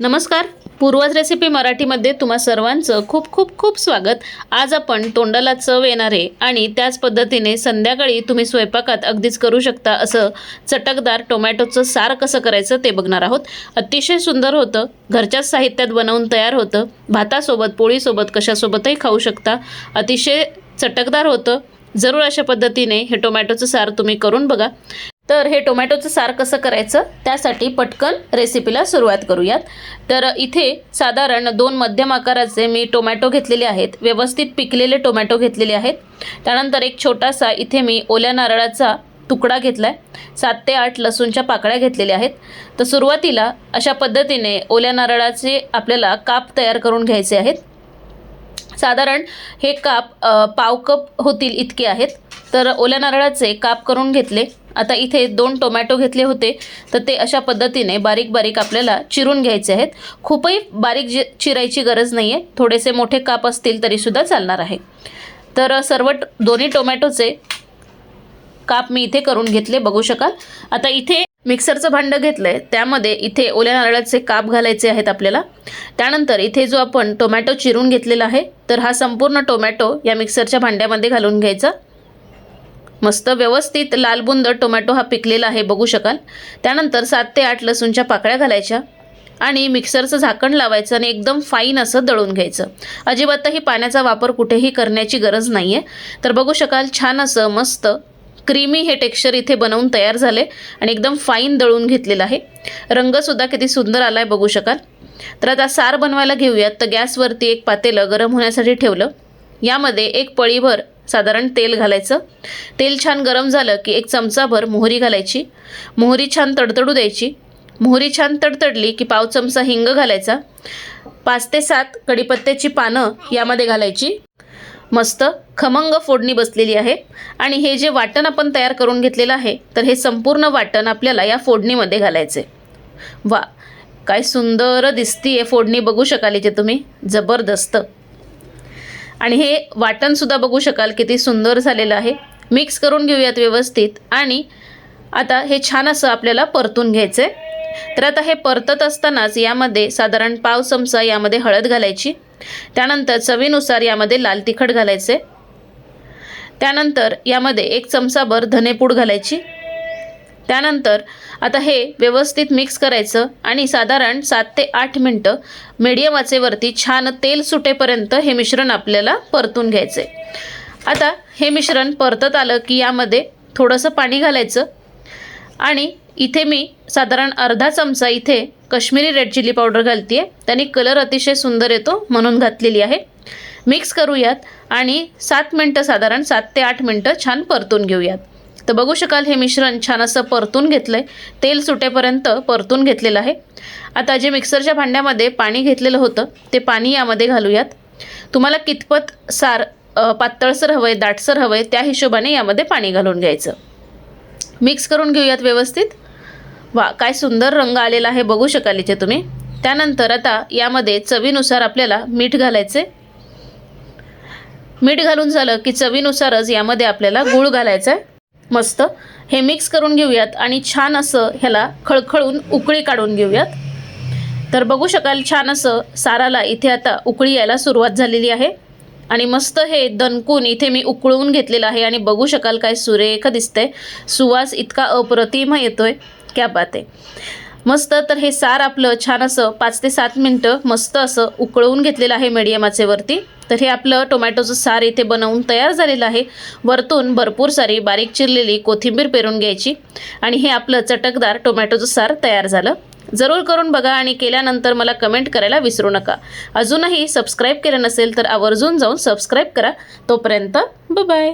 नमस्कार. पूर्वज रेसिपी मराठीमध्ये तुम्हा सर्वांचं खूप खूप खूप स्वागत. आज आपण तोंडाला चव येणारे आणि त्याच पद्धतीने संध्याकाळी तुम्ही स्वयंपाकात अगदीच करू शकता असं चटकदार टोमॅटोचं सार कसं करायचं ते बघणार आहोत. अतिशय सुंदर होतं. घरच्याच साहित्यात बनवून तयार होतं. भातासोबत पोळीसोबत कशासोबतही खाऊ शकता. अतिशय चटकदार होतं. जरूर अशा पद्धतीने हे टोमॅटोचं सार तुम्ही करून बघा. तर हे टोमॅटोचं सार कसं करायचं? त्यासाठी पटकन रेसिपीला सुरुवात करूयात. तर इथे साधारण दोन मध्यम आकाराचे मी टोमॅटो घेतलेले आहेत. व्यवस्थित पिकलेले टोमॅटो घेतलेले आहेत. त्यानंतर एक छोटासा इथे मी ओल्या नारळाचा तुकडा घेतला आहे सात ते आठ लसूणच्या पाकळ्या घेतलेल्या आहेत. तर सुरुवातीला अशा पद्धतीने ओल्या नारळाचे आपल्याला काप तयार करून घ्यायचे आहेत. साधारण हे काप पाव कप होतील इतके आहेत. तर ओल्या नारळाचे काप करून घेतले. आता इथे दोन टोमॅटो घेतले होते तर ते अशा पद्धतीने बारीक बारीक आपल्याला चिरून घ्यायचे आहेत. खूपही बारीक जि चिरायची गरज नाही आहे थोडेसे मोठे काप असतील तरीसुद्धा चालणार आहे. तर सर्व ट- दोन्ही टोमॅटोचे काप मी इथे करून घेतले बघू शकाल. आता इथे मिक्सरचं भांडं घेतलं आहे त्यामध्ये इथे ओल्या नारळाचे काप घालायचे आहेत आपल्याला. त्यानंतर इथे जो आपण टोमॅटो चिरून घेतलेला आहे तर हा संपूर्ण टोमॅटो या मिक्सरच्या भांड्यामध्ये घालून घ्यायचा. मस्त व्यवस्थित लालबुंद टोमॅटो हा पिकलेला आहे बघू शकाल. त्यानंतर सात ते आठ लसूणच्या पाकळ्या घालायच्या आणि मिक्सरचं झाकण लावायचं आणि एकदम फाईन असं दळून घ्यायचं. अजिबातही पाण्याचा वापर कुठेही करण्याची गरज नाही आहे तर बघू शकाल छान असं मस्त क्रीमी हे टेक्स्चर इथे बनवून तयार झाले आणि एकदम फाईन दळून घेतलेलं आहे. रंगसुद्धा किती सुंदर आला आहे बघू शकाल. तर आता सार बनवायला घेऊयात. तर गॅसवरती एक पातेलं गरम होण्यासाठी ठेवलं. यामध्ये एक पळीभर साधारण तेल घालायचं. तेल छान गरम झालं की एक चमचाभर मोहरी घालायची. मोहरी छान तडतडू द्यायची. मोहरी छान तडतडली की पाव चमचा हिंग घालायचा. पाच ते सात कडीपत्त्याची पानं यामध्ये घालायची. मस्त खमंग फोडणी बसलेली आहे. आणि हे जे वाटण आपण तयार करून घेतलेलं आहे तर हे संपूर्ण वाटण आपल्याला या फोडणीमध्ये घालायचे वा काय सुंदर दिसतीये फोडणी बघू शकाल इथे तुम्ही. जबरदस्त. आणि हे वाटणसुद्धा बघू शकाल किती सुंदर झालेलं आहे. मिक्स करून घेऊयात व्यवस्थित. आणि आता हे छान असं आपल्याला परतून घ्यायचं आहे तर आता हे परतत असतानाच यामध्ये साधारण पाव चमचा यामध्ये हळद घालायची. त्यानंतर चवीनुसार यामध्ये लाल तिखट घालायचे त्यानंतर यामध्ये एक चमचाभर धनेपूड घालायची. त्यानंतर आता हे व्यवस्थित मिक्स करायचं आणि साधारण सात ते आठ मिनटं मीडियम आचेवरती छान तेल सुटेपर्यंत हे मिश्रण आपल्याला परतून घ्यायचं आहे आता हे मिश्रण परतत आलं की यामध्ये थोडंसं पाणी घालायचं आणि इथे मी साधारण अर्धा चमचा इथे कश्मीरी रेड चिली पावडर घालते आहे त्याने कलर अतिशय सुंदर येतो म्हणून घातलेली आहे. मिक्स करूयात आणि सात मिनटं साधारण सात ते आठ मिनटं छान परतून घेऊयात. तर बघू शकाल हे मिश्रण छान असं परतून घेतलं आहे तेल सुटेपर्यंत परतून घेतलेलं आहे. आता जे मिक्सरच्या भांड्यामध्ये पाणी घेतलेलं होतं ते पाणी यामध्ये घालूयात. तुम्हाला कितपत सार पातळसर हवं आहे दाटसर हवं आहे त्या हिशोबाने यामध्ये पाणी घालून घ्यायचं. मिक्स करून घेऊयात व्यवस्थित. वा काय सुंदर रंग आलेला आहे बघू शकाल इथे तुम्ही. त्यानंतर आता यामध्ये चवीनुसार आपल्याला मीठ घालायचे मीठ घालून झालं की चवीनुसारच यामध्ये आपल्याला गूळ घालायचा आहे मस्त. हे मिक्स करून घेऊयात आणि छान असं ह्याला खळखळून उकळी काढून घेऊयात. तर बघू शकाल छान असं साराला इथे आता उकळी यायला सुरुवात झालेली आहे. आणि मस्त हे दणकून इथे मी उकळवून घेतलेलं आहे आणि बघू शकाल काय सुरेख दिसतंय. सुवास इतका अप्रतिम येतोय. क्या बात आहे. मस्त. तर हे सार आपलं छान असं पाच ते सात मिनटं मस्त असं उकळवून घेतलेलं आहे मीडियम आचेवरती. तर हे आपलं टोमॅटोचं सार इथे बनवून तयार झालेलं आहे. वरतून भरपूर सारी बारीक चिरलेली कोथिंबीर पेरून घ्यायची. आणि हे आपलं चटकदार टोमॅटोचं सार तयार झालं. जरूर करून बघा आणि केल्यानंतर मला कमेंट करायला विसरू नका. अजूनही सबस्क्राईब केलं नसेल तर आवर्जून जाऊन सबस्क्राईब करा. तोपर्यंत बाय